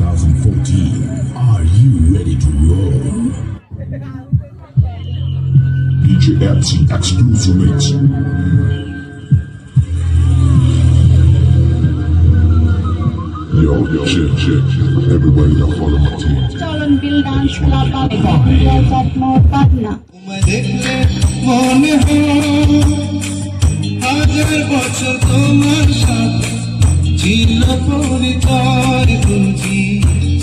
2014. Are you ready to roll? DJ Epsi exclusive mix. Yo, yo, shit, shit. Everybody that follow my team. চলন বিল dance club মোর পাটনা তোমায় দেখলে মনে হয় হাজার বছর তোমার সাথে ছিল পরিচয় বুঝি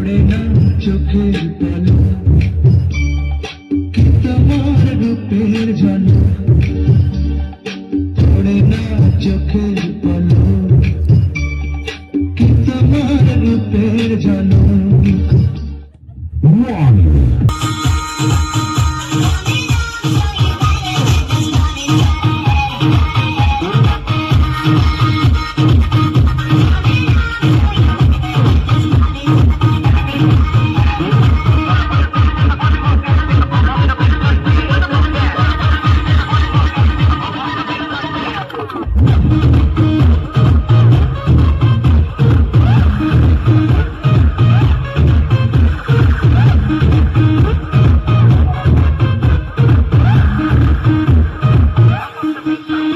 পড়ে না চোখের পালন